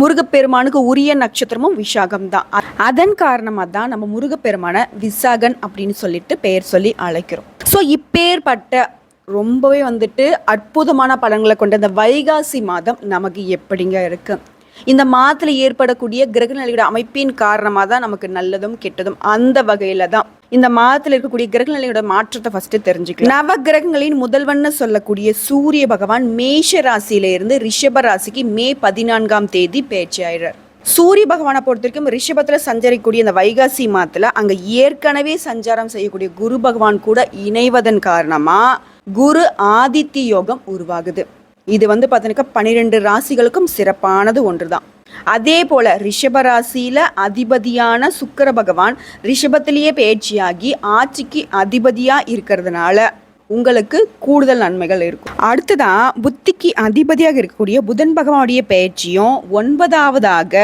முருகப்பெருமானுக்கு உரிய நட்சத்திரமும் விசாகம் தான் அதன் காரணமாக தான் நம்ம முருகப்பெருமானை விசாகன் அப்படின்னு சொல்லிட்டு பெயர் சொல்லி அழைக்கிறோம். ஸோ இப்பேற்பட்ட ரொம்பவே வந்துட்டு அற்புதமான பலன்களை கொண்ட இந்த வைகாசி மாதம் நமக்கு எப்படிங்க இருக்கு? இந்த மாதத்தில் ஏற்படக்கூடிய கிரகநிலையோட அமைப்பின் காரணமாக தான் நமக்கு நல்லதும் கெட்டதும் அந்த வகையில் தான். இந்த மாதத்தில் இருக்கக்கூடிய கிரகநிலையோட மாற்றத்தை ஃபர்ஸ்ட் தெரிஞ்சுக்கலாம். நவ கிரகங்களின் முதல்வன்னு சொல்லக்கூடிய சூரிய பகவான் மேஷ ராசியிலிருந்து ரிஷப ராசிக்கு மே பதினான்காம் தேதி பேச்சு சூரிய பகவானை பொறுத்த வரைக்கும் ரிஷபத்தில் சஞ்சரிக்கக்கூடிய இந்த வைகாசி மாதத்தில் அங்கே ஏற்கனவே சஞ்சாரம் செய்யக்கூடிய குரு பகவான் கூட இணைவதன் காரணமாக குரு ஆதித்ய யோகம் உருவாகுது. இது வந்து பார்த்தீங்கன்னா பன்னிரெண்டு ராசிகளுக்கும் சிறப்பானது ஒன்று தான் அதே போல ரிஷப ராசியில அதிபதியான சுக்கர பகவான் ரிஷபத்திலேயே பயிற்சியாகி ஆட்சிக்கு அதிபதியா இருக்கிறதுனால உங்களுக்கு கூடுதல் நன்மைகள் இருக்கும். அடுத்ததான் புத்திக்கு அதிபதியாக இருக்கக்கூடிய புதன் பகவானுடைய பயிற்சியும் ஒன்பதாவதாக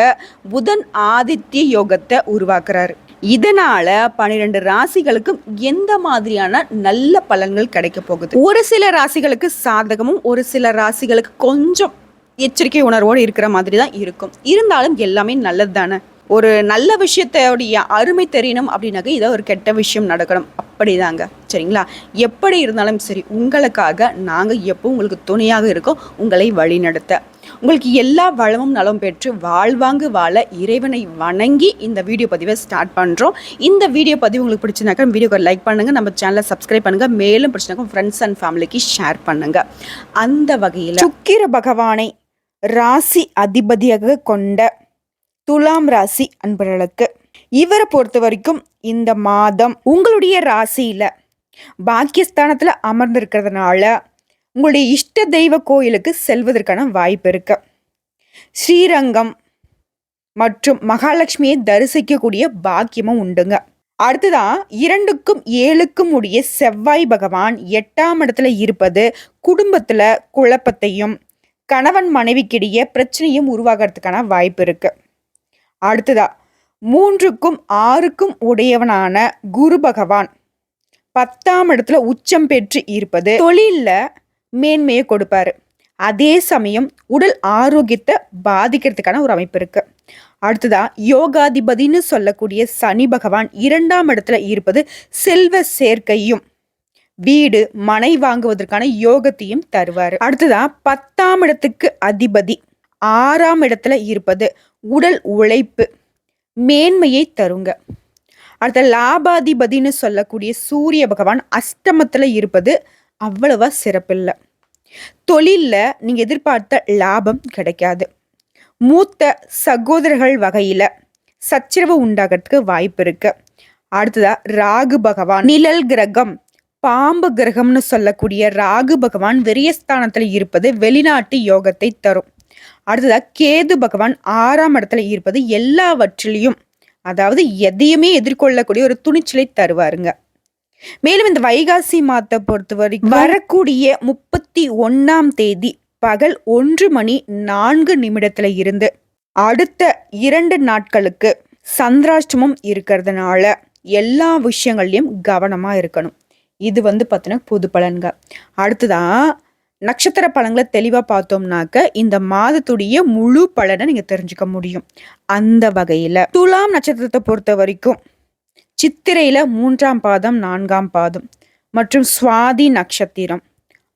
புதன் ஆதித்ய யோகத்தை உருவாக்குறாரு. இதனால பன்னிரெண்டு ராசிகளுக்கும் எந்த மாதிரியான நல்ல பலன்கள் கிடைக்க போகுது? ஒரு சில ராசிகளுக்கு சாதகமும் ஒரு சில ராசிகளுக்கு கொஞ்சம் எச்சரிக்கை உணர்வோடு இருக்கிற மாதிரி தான் இருக்கும். இருந்தாலும் எல்லாமே நல்லது தானே ஒரு நல்ல விஷயத்தோடைய அருமை தெரியணும் அப்படின்னாக்க இதை ஒரு கெட்ட விஷயம் நடக்கணும். அப்படிதாங்க. சரிங்களா? எப்படி இருந்தாலும் சரி உங்களுக்காக நாங்கள் எப்போ உங்களுக்கு துணையாக இருக்கோம். உங்களை வழிநடத்த. உங்களுக்கு எல்லா வளமும் நலம் பெற்று வாழ்வாங்கு வாழ இறைவனை வணங்கி இந்த வீடியோ பதிவை ஸ்டார்ட் பண்ணுறோம் இந்த வீடியோ பதிவு உங்களுக்கு பிடிச்சினாக்கா வீடியோக்கு லைக் பண்ணுங்கள் நம்ம சேனலை சப்ஸ்கிரைப் பண்ணுங்கள் மேலும் பிடிச்சினாக்கா ஃப்ரெண்ட்ஸ் அண்ட் ஃபேமிலிக்கு ஷேர் பண்ணுங்கள் அந்த வகையில் சுக்கிர பகவானை ராசி அதிபதியாக கொண்ட துலாம் ராசி அன்பர்களுக்கு இவரை பொறுத்த வரைக்கும் இந்த மாதம் உங்களுடைய ராசியில் பாக்கியஸ்தானத்தில் அமர்ந்திருக்கிறதுனால உங்களுடைய இஷ்ட தெய்வ கோயிலுக்கு செல்வதற்கான வாய்ப்பு இருக்கு. ஸ்ரீரங்கம் மற்றும் மகாலட்சுமியை தரிசிக்கக்கூடிய பாக்கியமும் உண்டுங்க. அடுத்ததான் இரண்டுக்கும் ஏழுக்கும் உடைய செவ்வாய் பகவான் எட்டாம் இடத்துல இருப்பது குடும்பத்துல குழப்பத்தையும் கணவன் மனைவிக்கிடையே பிரச்சனையும் உருவாகிறதுக்கான வாய்ப்பு இருக்கு. அடுத்ததா மூன்றுக்கும் ஆறுக்கும் உடையவனான குரு பகவான். பத்தாம் இடத்துல உச்சம் பெற்று இருப்பது தொழிலில் மேன்மையை கொடுப்பாரு. அதே சமயம் உடல் ஆரோக்கியத்தை பாதிக்கிறதுக்கான ஒரு அமைப்பு இருக்கு. அடுத்ததா யோகாதிபதினு சொல்லக்கூடிய சனி பகவான் இரண்டாம் இடத்துல இருப்பது செல்வ சேர்க்கையும் வீடு மனை வாங்குவதற்கான யோகத்தையும் தருவார். அடுத்ததா பத்தாம் இடத்துக்கு அதிபதி ஆறாம் இடத்துல இருப்பது உடல் உழைப்பு மேன்மையை தருங்க. அடுத்த லாபாதிபதினு சொல்லக்கூடிய சூரிய பகவான் அஷ்டமத்தில் இருப்பது அவ்வளவா சிறப்பில்லை. தொழிலில் நீங்கள் எதிர்பார்த்த லாபம் கிடைக்காது. மூத்த சகோதரர்கள் வகையில் சச்சரவு உண்டாகிறதுக்கு வாய்ப்பு இருக்கு. அடுத்ததா ராகு பகவான். நிழல் கிரகம் பாம்பு கிரகம்னு சொல்லக்கூடிய ராகு பகவான் வெறியஸ்தானத்தில் இருப்பது வெளிநாட்டு யோகத்தை தரும். அடுத்ததாக கேது பகவான் ஆறாம் இடத்துல இருப்பது எல்லாவற்றிலையும் அதாவது எதையுமே எதிர்கொள்ளக்கூடிய ஒரு துணிச்சலை தருவாருங்க. மேலும் இந்த வைகாசி மாதத்தை பொறுத்த வரைக்கும் வரக்கூடிய முப்பத்தி ஒன்னாம் தேதி பகல் ஒன்று மணி நான்கு நிமிடத்துல இருந்து அடுத்த இரண்டு நாட்களுக்கு சந்திராஷ்டமம் இருக்கிறதுனால எல்லா விஷயங்கள்லையும் கவனமா இருக்கணும். இது வந்து பார்த்தீங்கன்னா புது பலன்க அடுத்ததான் நட்சத்திர பலன்களை தெளிவாக பார்த்தோம்னாக்க இந்த மாதத்துடைய முழு பலனை நீங்கள் தெரிஞ்சுக்க முடியும். அந்த வகையில் துலாம் நட்சத்திரத்தை பொறுத்த வரைக்கும் சித்திரையில் மூன்றாம் பாதம் நான்காம் பாதம் மற்றும் சுவாதி நட்சத்திரம்.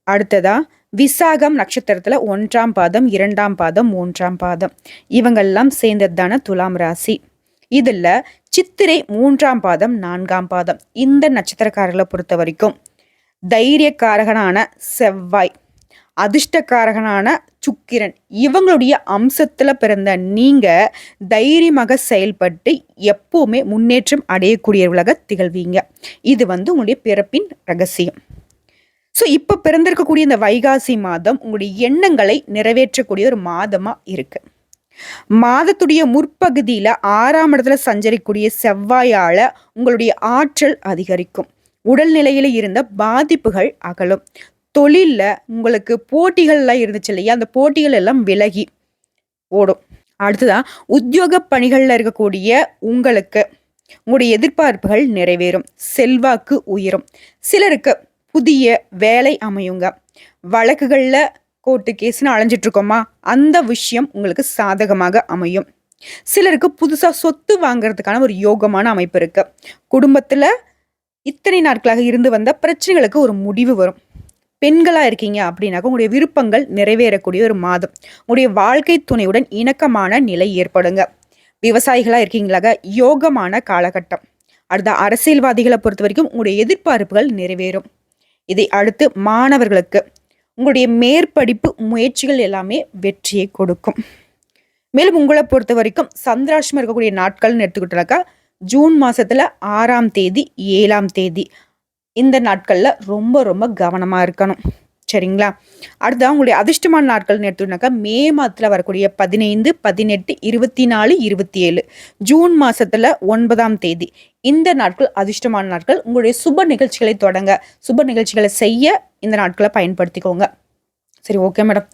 அடுத்ததா விசாகம் நட்சத்திரத்தில் ஒன்றாம் பாதம் இரண்டாம் பாதம் மூன்றாம் பாதம். இவங்கெல்லாம் சேர்ந்ததான துலாம் ராசி. இதில் சித்திரை மூன்றாம் பாதம் நான்காம் பாதம் இந்த நட்சத்திரக்காரர்களை பொறுத்த வரைக்கும் தைரியக்காரகனான செவ்வாய். அதிர்ஷ்டக்காரகனான சுக்கிரன். இவங்களுடைய அம்சத்தில் பிறந்த நீங்கள் தைரியமாக செயல்பட்டு எப்போவுமே முன்னேற்றம் அடையக்கூடியவர்களாக திகழ்வீங்க. இது வந்து உங்களுடைய பிறப்பின் ரகசியம். ஸோ இப்போ பிறந்திருக்கக்கூடிய இந்த வைகாசி மாதம் உங்களுடைய எண்ணங்களை நிறைவேற்றக்கூடிய ஒரு மாதமாக இருக்குது மாதத்துடைய முற்பகுதியில் ஆறாம் இடத்துல சஞ்சரிக்கூடிய செவ்வாயால் உங்களுடைய ஆற்றல் அதிகரிக்கும். உடல்நிலையில் இருந்த பாதிப்புகள் அகலும். தொழிலில் உங்களுக்கு போட்டிகள்லாம் இருந்துச்சு இல்லையா? அந்த போட்டிகள் எல்லாம் விலகி ஓடும். அடுத்ததான் உத்தியோக பணிகளில் இருக்கக்கூடிய உங்களுக்கு உங்களுடைய எதிர்பார்ப்புகள் நிறைவேறும். செல்வாக்கு உயரும். சிலருக்கு புதிய வேலை அமையுங்க. வழக்குகளில் கோர்ட்டு கேஸ்னு அலைஞ்சிட்ருக்கோமா அந்த விஷயம் உங்களுக்கு சாதகமாக அமையும். சிலருக்கு புதுசாக சொத்து வாங்குறதுக்கான ஒரு யோகமான அமைப்பு இருக்குது குடும்பத்தில் இத்தனை நாட்களாக இருந்து வந்த பிரச்சனைகளுக்கு ஒரு முடிவு வரும். பெண்களாக இருக்கீங்க அப்படின்னாக்க உங்களுடைய விருப்பங்கள் நிறைவேறக்கூடிய ஒரு மாதம். உங்களுடைய வாழ்க்கை துணையுடன் இணக்கமான நிலை ஏற்படுங்க. விவசாயிகளாக இருக்கீங்களாக யோகமான காலகட்டம். அடுத்த அரசியல்வாதிகளை பொறுத்த வரைக்கும் உங்களுடைய எதிர்பார்ப்புகள் நிறைவேறும். இதை அடுத்து மாணவர்களுக்கு உங்களுடைய மேற்படிப்பு முயற்சிகள் எல்லாமே வெற்றியை கொடுக்கும். மேலும் உங்களை பொறுத்த வரைக்கும் சந்திராஷ்டம் இருக்கக்கூடிய நாட்கள்னு எடுத்துக்கிட்டாக்கா ஜூன் மாசத்துல ஆறாம் தேதி ஏழாம் தேதி இந்த நாட்களில் ரொம்ப ரொம்ப கவனமாக இருக்கணும். சரிங்களா? அடுத்து அவங்களுடைய அதிர்ஷ்டமான நாட்கள்னு எடுத்துக்கிட்டாக்கா மே மாதத்தில் வரக்கூடிய பதினைந்து பதினெட்டு இருபத்தி நாலு இருபத்தி ஏழு ஜூன் மாதத்தில் ஒன்பதாம் தேதி. இந்த நாட்கள் அதிர்ஷ்டமான நாட்கள். உங்களுடைய சுப நிகழ்ச்சிகளை தொடங்க சுப நிகழ்ச்சிகளை செய்ய இந்த நாட்களை பயன்படுத்திக்கோங்க. சரி ஓகே மேடம்.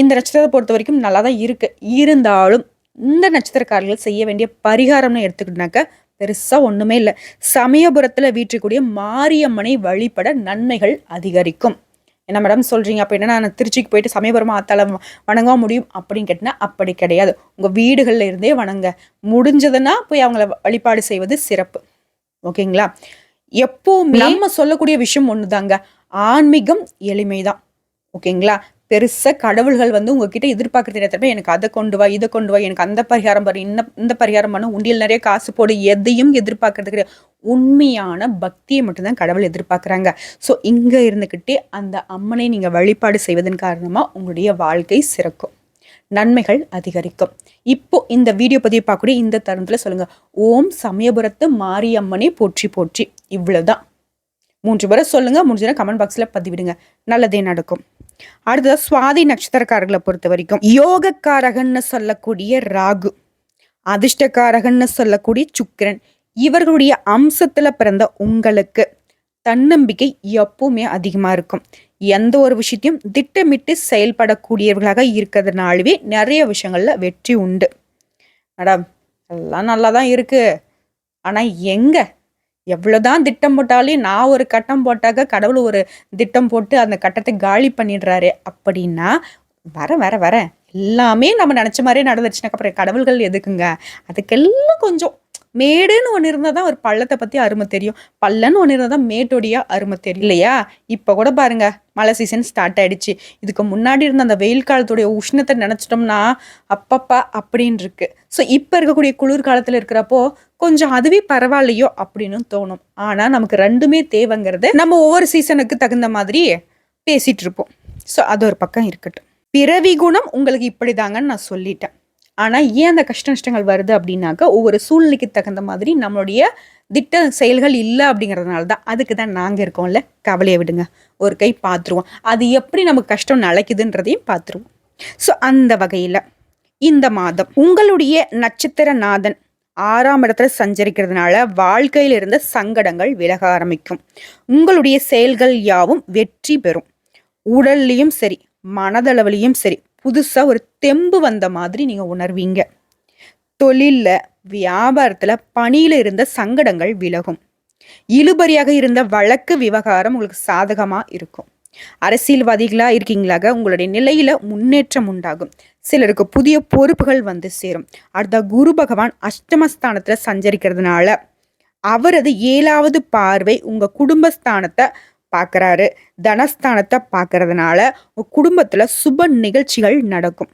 இந்த நட்சத்திரத்தை பொறுத்த வரைக்கும் நல்லா தான் இருக்குது இருந்தாலும் இந்த நட்சத்திரக்காரர்கள் செய்ய வேண்டிய பரிகாரம்னு எடுத்துக்கிட்டாக்க பெருசாக ஒன்றுமே இல்லை. சமயபுரத்தில் வீற்றக்கூடிய மாரியம்மனை வழிபட நன்மைகள் அதிகரிக்கும். என்ன மேடம் சொல்கிறீங்க அப்போ என்ன நான் திருச்சிக்கு போயிட்டு சமயபுரமாக ஆத்தால வணங்க முடியும் அப்படின்னு கேட்டினா அப்படி கிடையாது. உங்கள் வீடுகளில் இருந்தே வணங்க. முடிஞ்சதுன்னா போய் அவங்கள வழிபாடு செய்வது சிறப்பு. ஓகேங்களா? எப்போவுமே நம்ம சொல்லக்கூடிய விஷயம் ஒன்று தாங்க ஆன்மீகம் எளிமை தான் ஓகேங்களா? பெருசாக கடவுள்கள் வந்து உங்ககிட்ட எதிர்பார்க்குறது நேரத்தில் எனக்கு அதை கொண்டு வா இதை கொண்டு வா எனக்கு அந்த பரிகாரம் பண்ணு இந்த இந்த பரிகாரம் பண்ண உண்டியல் நிறைய காசு போடு எதையும் எதிர்பார்க்கறது கிடையாது. உண்மையான பக்தியை மட்டும்தான் கடவுள் எதிர்பார்க்குறாங்க. ஸோ இங்கே இருந்துக்கிட்டே அந்த அம்மனை நீங்கள் வழிபாடு செய்வதன் காரணமாக உங்களுடைய வாழ்க்கை சிறக்கும். நன்மைகள் அதிகரிக்கும். இப்போ இந்த வீடியோ பதிவு பார்க்கக்கூடிய இந்த தருணத்தில் சொல்லுங்கள் ஓம் சமயபுரத்து மாரியம்மனை போற்றி போற்றி. இவ்வளோதான் மூன்று பேரை சொல்லுங்கள் முடிஞ்சதுன்னா கமெண்ட் பாக்ஸில் பதிவிடுங்க. நல்லதே நடக்கும். அடுத்தது சுவாதி நட்சத்திரக்காரர்களை பொறுத்த வரைக்கும். யோகக்காரகன்னு சொல்லக்கூடிய ராகு அதிர்ஷ்டக்காரகன்னு சொல்லக்கூடிய சுக்கிரன் இவர்களுடைய அம்சத்துல பிறந்த உங்களுக்கு தன்னம்பிக்கை எப்பவுமே அதிகமா இருக்கும். எந்த ஒரு விஷயத்தையும் திட்டமிட்டு செயல்படக்கூடியவர்களாக இருக்கிறதுனாலவே நிறைய விஷயங்கள்ல வெற்றி உண்டு. மேடம் எல்லாம் நல்லா தான் இருக்கு. ஆனா எங்க எவ்வளோதான் திட்டம் போட்டாலும் நான் ஒரு கட்டம் போட்டாக்க கடவுள் ஒரு திட்டம் போட்டு அந்த கட்டத்தை காலி பண்ணிடுறாரு. அப்படின்னா வர வர வர. எல்லாமே நம்ம நினச்ச மாதிரியே நடந்துருச்சுனாக்க அப்புறம் கடவுள்கள் எதுக்குங்க? அதுக்கெல்லாம் கொஞ்சம் மேடுன்னு ஒன்று இருந்தால் தான் ஒரு பள்ளத்தை பற்றி அருமை தெரியும். பள்ளன்னு ஒன்று இருந்தால் தான் மேட்டோடைய அருமை தெரியும். இல்லையா? இப்போ கூட பாருங்க மழை சீசன் ஸ்டார்ட் ஆகிடுச்சு இதுக்கு முன்னாடி இருந்த அந்த வெயில் காலத்துடைய உஷ்ணத்தை நினச்சிட்டோம்னா அப்பப்பா அப்படின்னு இருக்கு. ஸோ இப்போ இருக்கக்கூடிய குளிர் காலத்தில் இருக்கிறப்போ கொஞ்சம் அதுவே பரவாயில்லையோ அப்படின்னு தோணும். ஆனால் நமக்கு ரெண்டுமே தேவைங்கிறது நம்ம ஒவ்வொரு சீசனுக்கு தகுந்த மாதிரி பேசிகிட்டு இருப்போம். ஸோ அது ஒரு பக்கம் இருக்கட்டும். பிறவி குணம் உங்களுக்கு இப்படி தாங்கன்னு நான் சொல்லிட்டேன். ஆனால் ஏன் அந்த கஷ்ட நஷ்டங்கள் வருது அப்படின்னாக்கா ஒவ்வொரு சூழ்நிலைக்கு தகுந்த மாதிரி நம்மளுடைய திட்ட செயல்கள் இல்லை அப்படிங்கிறதுனால தான். அதுக்கு தான் நாங்கள் இருக்கோம்ல. கவலையை விடுங்க. ஒரு கை பார்த்துருவோம் அது எப்படி நமக்கு கஷ்டம் நிலைக்குதுன்றதையும் பார்த்துருவோம் ஸோ அந்த வகையில் இந்த மாதம் உங்களுடைய நட்சத்திர நாதன் ஆறாம் இடத்துல சஞ்சரிக்கிறதுனால வாழ்க்கையில் இருந்த சங்கடங்கள் விலக ஆரம்பிக்கும். உங்களுடைய செயல்கள் யாவும் வெற்றி பெறும். உடல்லையும் சரி மனதளவுலையும் சரி புதுசாக ஒரு தெம்பு வந்த மாதிரி நீங்கள் உணர்வீங்க. தொழிலில் வியாபாரத்தில் பணியில் இருந்த சங்கடங்கள் விலகும். இழுபறியாக இருந்த வழக்கு விவகாரம் உங்களுக்கு சாதகமாக இருக்கும். அரசியல்வாதிகளாக இருக்கீங்களாக உங்களுடைய நிலையில முன்னேற்றம் உண்டாகும். சிலருக்கு புதிய பொறுப்புகள் வந்து சேரும். அடுத்த குரு பகவான் அஷ்டமஸ்தானத்தில் சஞ்சரிக்கிறதுனால அவரது ஏழாவது பார்வை உங்க குடும்பஸ்தானத்தை பார்க்குறாரு தனஸ்தானத்தை பார்க்கறதுனால குடும்பத்தில் சுப நிகழ்ச்சிகள் நடக்கும்.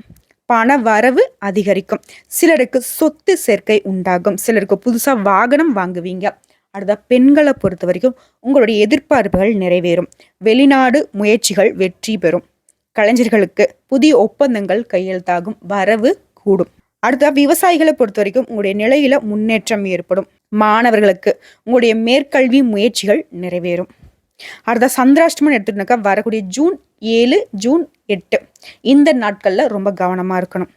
பண வரவு அதிகரிக்கும். சிலருக்கு சொத்து சேர்க்கை உண்டாகும். சிலருக்கு புதுசாக வாகனம் வாங்குவீங்க. அடுத்த பெண்களை பொறுத்த வரைக்கும் உங்களுடைய எதிர்பார்ப்புகள் நிறைவேறும். வெளிநாடு முயற்சிகள் வெற்றி பெறும். கலைஞர்களுக்கு புதிய ஒப்பந்தங்கள் கையெழுத்தாகும். வரவு கூடும். அடுத்த விவசாயிகளை பொறுத்த வரைக்கும் உங்களுடைய நிலையில முன்னேற்றம் ஏற்படும். மாணவர்களுக்கு உங்களுடைய மேற்கல்வி முயற்சிகள் நிறைவேறும். அடுத்த சந்திராஷ்டமம்னு எடுத்துட்டாக்கா வரக்கூடிய ஜூன் ஏழு ஜூன் எட்டு. இந்த நாட்களில் ரொம்ப கவனமாக இருக்கணும்.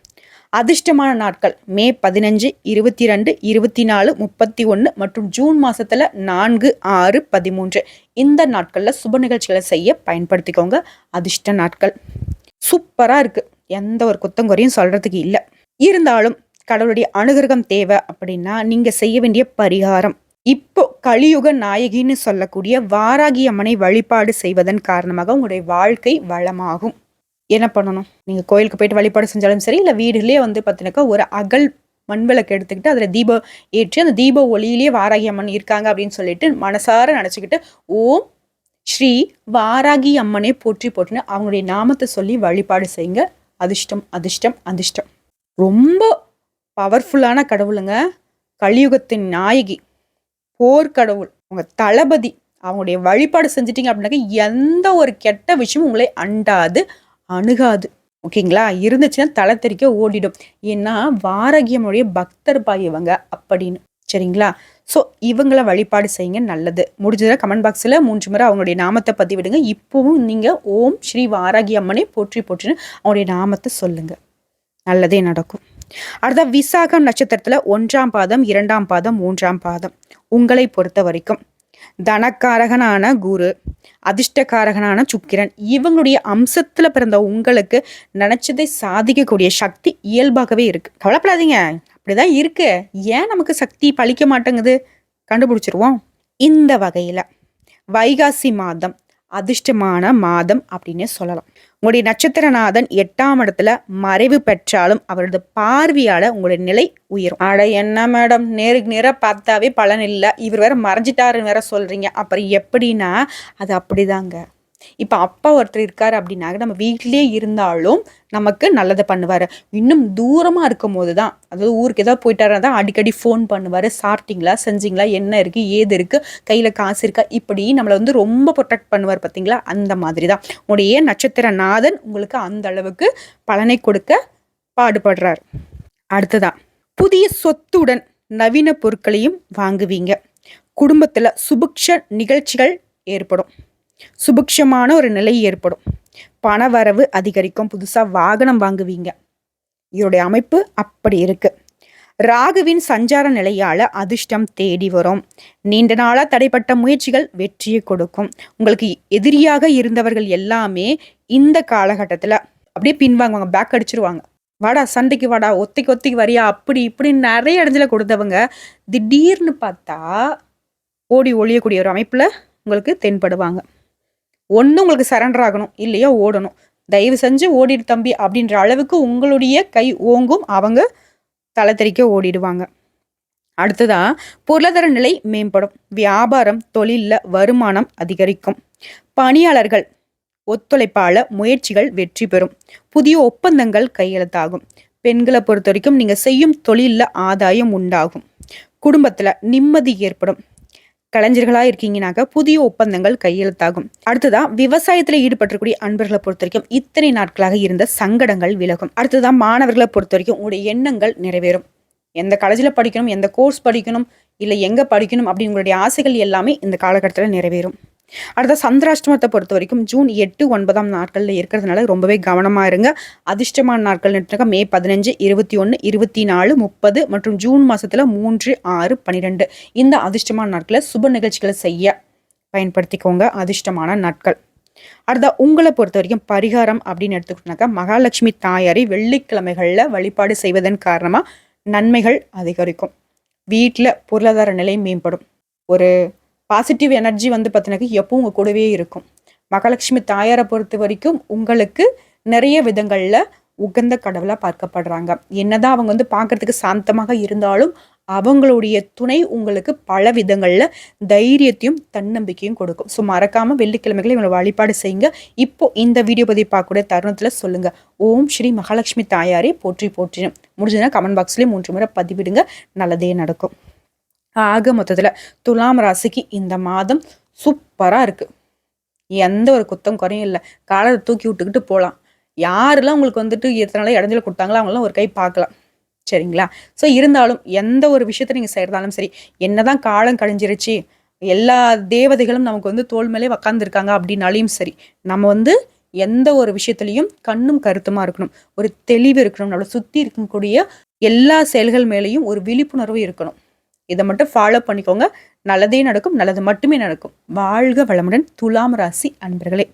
அதிர்ஷ்டமான நாட்கள். மே பதினஞ்சு இருபத்தி ரெண்டு இருபத்தி நாலு முப்பத்தி ஒன்று மற்றும் ஜூன் மாதத்தில் நான்கு ஆறு பதிமூன்று. இந்த நாட்களில் சுப நிகழ்ச்சிகளை செய்ய பயன்படுத்திக்கோங்க. அதிர்ஷ்ட நாட்கள். சூப்பராக இருக்குது எந்த ஒரு குத்தங்குறையும் சொல்கிறதுக்கு இல்லை. இருந்தாலும் கடவுளுடைய அனுகிரகம் தேவை அப்படின்னா நீங்கள் செய்ய வேண்டிய பரிகாரம். இப்போ கலியுக நாயகின்னு சொல்லக்கூடிய வாராகி அம்மனை வழிபாடு செய்வதன் காரணமாக உங்களுடைய வாழ்க்கை வளமாகும். என்ன பண்ணணும்? நீங்கள் கோயிலுக்கு போயிட்டு வழிபாடு செஞ்சாலும் சரி இல்லை வீடுலேயே வந்து பார்த்தீங்கன்னாக்கா ஒரு அகல் மண்விளக்கு எடுத்துக்கிட்டு அதில் தீபம் ஏற்றி அந்த தீப ஒளியிலேயே வாராகி அம்மன் இருக்காங்க அப்படின்னு சொல்லிட்டு மனசார நினச்சிக்கிட்டு ஓம் ஸ்ரீ வாராகி அம்மனே போற்றி போட்டுன்னு அவங்களுடைய நாமத்தை சொல்லி வழிபாடு செய்யுங்க. அதிர்ஷ்டம் அதிர்ஷ்டம் அதிர்ஷ்டம். ரொம்ப பவர்ஃபுல்லான கடவுளுங்க. கலியுகத்தின் நாயகி. போர்க்கடவுள் உங்க தளபதி அவங்களுடைய வழிபாடு செஞ்சிட்டிங்க அப்படின்னாக்க எந்த ஒரு கெட்ட விஷயமும் உங்களை அண்டாது அணுகாது. ஓகேங்களா? இருந்துச்சுன்னா தலை தெறிக்க ஓடிடும். ஏன்னா வாரகியமுடைய பக்தர் பாய் இவங்க அப்படின்னு. சரிங்களா? ஸோ இவங்கள வழிபாடு செய்யுங்க நல்லது. முடிஞ்சதை கமெண்ட் பாக்ஸில் மூன்று முறை அவங்களுடைய நாமத்தை பதிவிடுங்க. இப்போவும் நீங்கள் ஓம் ஸ்ரீ வாராகி அம்மனை போற்றி போற்றின்னு அவங்களுடைய நாமத்தை சொல்லுங்கள் நல்லதே நடக்கும். அடுத்த விசாகம் நட்சத்திரத்தில் ஒன்றாம் பாதம் இரண்டாம் பாதம் மூன்றாம் பாதம். உங்களை பொறுத்த வரைக்கும் தனக்காரகனான குரு அதிர்ஷ்டக்காரகனான சுக்கிரன் இவங்களுடைய அம்சத்துல பிறந்த உங்களுக்கு நினைச்சதை சாதிக்கக்கூடிய சக்தி இயல்பாகவே இருக்கு. கவலைப்படாதீங்க. அப்படிதான் இருக்கு. ஏன் நமக்கு சக்தி பழிக்க மாட்டேங்குது? கண்டுபிடிச்சிருவோம். இந்த வகையில வைகாசி மாதம் அதிர்ஷ்டமான மாதம் அப்படின்னு சொல்லலாம். உங்களுடைய நட்சத்திரநாதன் எட்டாம் இடத்துல மறைவு பெற்றாலும் அவரது பார்வையால உங்களுடைய நிலை உயரும். அட என்ன மேடம் நேருக்கு நேராக பார்த்தாவே பலன் இல்லை. இவர் வேற மறைஞ்சிட்டாருன்னு வேற சொல்றீங்க. அப்புறம் எப்படின்னா அது அப்படிதாங்க. இப்போ அப்பா ஒருத்தர் இருக்கார் அப்படின்னாக்க நம்ம வீட்டிலே இருந்தாலும் நமக்கு நல்லதை பண்ணுவார். இன்னும் தூரமாக இருக்கும் போது தான் அதாவது ஊருக்கு ஏதாவது போயிட்டாரா தான் அடிக்கடி ஃபோன் பண்ணுவார். சாப்பிட்டீங்களா? செஞ்சீங்களா? என்ன இருக்குது ஏது இருக்குது கையில் காசு இருக்கா? இப்படி நம்மளை வந்து ரொம்ப ப்ரொடெக்ட் பண்ணுவார் பார்த்தீங்களா? அந்த மாதிரி தான். உடைய நட்சத்திர நாதன் உங்களுக்கு அந்த அளவுக்கு பலனை கொடுக்க பாடுபடுறார். அடுத்ததான் புதிய சொத்துடன் நவீன பொருட்களையும் வாங்குவீங்க. குடும்பத்தில் சுபிக்ஷ நிகழ்ச்சிகள் ஏற்படும். சுபிக்ஷமான ஒரு நிலை ஏற்படும். பண வரவு அதிகரிக்கும். புதுசாக வாகனம் வாங்குவீங்க. இதோடைய அமைப்பு அப்படி இருக்கு. ராகுவின் சஞ்சார நிலையால அதிர்ஷ்டம் தேடி வரும். நீண்ட நாளாக தடைப்பட்ட முயற்சிகள் வெற்றியை கொடுக்கும். உங்களுக்கு எதிரியாக இருந்தவர்கள் எல்லாமே இந்த காலகட்டத்தில் அப்படியே பின்வாங்குவாங்க பேக் அடிச்சிருவாங்க. வாடா சண்டைக்கு வாடா ஒத்திக்கு ஒத்திக்கு வரியா அப்படி இப்படி நிறைய இடத்துல கொடுத்தவங்க திடீர்னு பார்த்தா ஓடி ஒழியக்கூடிய ஒரு அமைப்பில் உங்களுக்கு தென்படுவாங்க. ஒன்று உங்களுக்கு சரண்டர் ஆகணும் இல்லையா ஓடணும். தயவு செஞ்சு ஓடிடு தம்பி அப்படின்ற அளவுக்கு உங்களுடைய கை ஓங்கும் அவங்க தலை தெறிக்க ஓடிடுவாங்க. அடுத்ததா பொருளாதார நிலை மேம்படும். வியாபாரம் தொழிலில் வருமானம் அதிகரிக்கும். பணியாளர்கள் ஒத்துழைப்பால முயற்சிகள் வெற்றி பெறும். புதிய ஒப்பந்தங்கள் கையெழுத்தாகும். பெண்களை பொறுத்த வரைக்கும் நீங்கள் செய்யும் தொழிலில் ஆதாயம் உண்டாகும். குடும்பத்தில் நிம்மதி ஏற்படும். கலைஞர்களா இருக்கீங்கனாக்க புதிய ஒப்பந்தங்கள் கையெழுத்தாகும். அடுத்ததா விவசாயத்துல ஈடுபட்டிருக்கூடிய அன்பர்களை பொறுத்த வரைக்கும் இத்தனை நாட்களாக இருந்த சங்கடங்கள் விலகும். அடுத்ததா மாணவர்களை பொறுத்த வரைக்கும் உங்களுடைய எண்ணங்கள் நிறைவேறும். எந்த காலேஜில் படிக்கணும் எந்த கோர்ஸ் படிக்கணும் இல்லை எங்கே படிக்கணும் அப்படிங்களுடைய ஆசைகள் எல்லாமே இந்த காலகட்டத்தில் நிறைவேறும். அடுத்த சந்திராஷ்டமத்தை பொறுத்த வரைக்கும் ஜூன் எட்டு ஒன்பதாம் நாட்களில் இருக்கிறதுனால ரொம்பவே கவனமாக இருங்க. அதிர்ஷ்டமான நாட்கள் மே பதினஞ்சு இருபத்தி ஒன்று இருபத்தி நாலு முப்பது மற்றும் ஜூன் மாதத்தில் மூன்று ஆறு பன்னிரெண்டு இந்த அதிர்ஷ்டமான நாட்களை சுப நிகழ்ச்சிகளை செய்ய பயன்படுத்திக்கோங்க. அதிர்ஷ்டமான நாட்கள். அடுத்த உங்களை பொறுத்த வரைக்கும் பரிகாரம் அப்படின்னு எடுத்துக்கிட்டோம்னாக்கா மகாலட்சுமி தாயாரை வெள்ளிக்கிழமைகளில் வழிபாடு செய்வதன் காரணமாக நன்மைகள் அதிகரிக்கும். வீட்டில் பொருளாதார நிலை மேம்படும். ஒரு பாசிட்டிவ் எனர்ஜி வந்து பார்த்தினாக்கா எப்பவும் உங்கள் கூடவே இருக்கும். மகாலட்சுமி தாயாரை பொறுத்த வரைக்கும் உங்களுக்கு நிறைய விதங்களில் உகந்த கடவுளாக பார்க்கப்படுறாங்க. என்னதான் அவங்க வந்து பார்க்கறதுக்கு சாந்தமாக இருந்தாலும் அவங்களுடைய துணை உங்களுக்கு பல விதங்களில் தைரியத்தையும் தன்னம்பிக்கையும் கொடுக்கும். ஸோ மறக்காமல் வெள்ளிக்கிழமைகளை இவங்களை வழிபாடு செய்யுங்க. இப்போ இந்த வீடியோ பற்றி பார்க்கக்கூடிய தருணத்தில் சொல்லுங்கள் ஓம் ஸ்ரீ மகாலட்சுமி தாயாரே போற்றி போற்றினும். முடிஞ்சதுன்னா கமெண்ட் பாக்ஸ்லேயே மூன்று முறை பதிவிடுங்க. நல்லதே நடக்கும். ஆக மொத்தத்தில் துலாம் ராசிக்கு இந்த மாதம் சூப்பராக இருக்குது எந்த ஒரு குத்தம் குறையும் இல்லை. காலை தூக்கி விட்டுக்கிட்டு போகலாம் யாரெல்லாம் உங்களுக்கு வந்துட்டு எத்தனை நாள் கொடுத்தாங்களோ அவங்களாம் ஒரு கை பார்க்கலாம். சரிங்களா? ஸோ இருந்தாலும் எந்த ஒரு விஷயத்த நீங்கள் செய்கிறதாலும் சரி என்னதான் காலம் கழிஞ்சிருச்சு எல்லா தேவதைகளும் நமக்கு வந்து தோல் மேலே உக்காந்துருக்காங்க அப்படின்னாலையும் சரி நம்ம வந்து எந்த ஒரு விஷயத்துலையும் கண்ணும் கருத்துமாக இருக்கணும். ஒரு தெளிவு இருக்கணும். நம்மளை சுற்றி இருக்கக்கூடிய எல்லா செயல்கள் மேலேயும் ஒரு விழிப்புணர்வு இருக்கணும். இதை மட்டும் ஃபாலோ பண்ணிக்கோங்க. நல்லதே நடக்கும் நல்லது மட்டுமே நடக்கும். வாழ்க வளமுடன். துலாம் ராசி அன்பர்களே.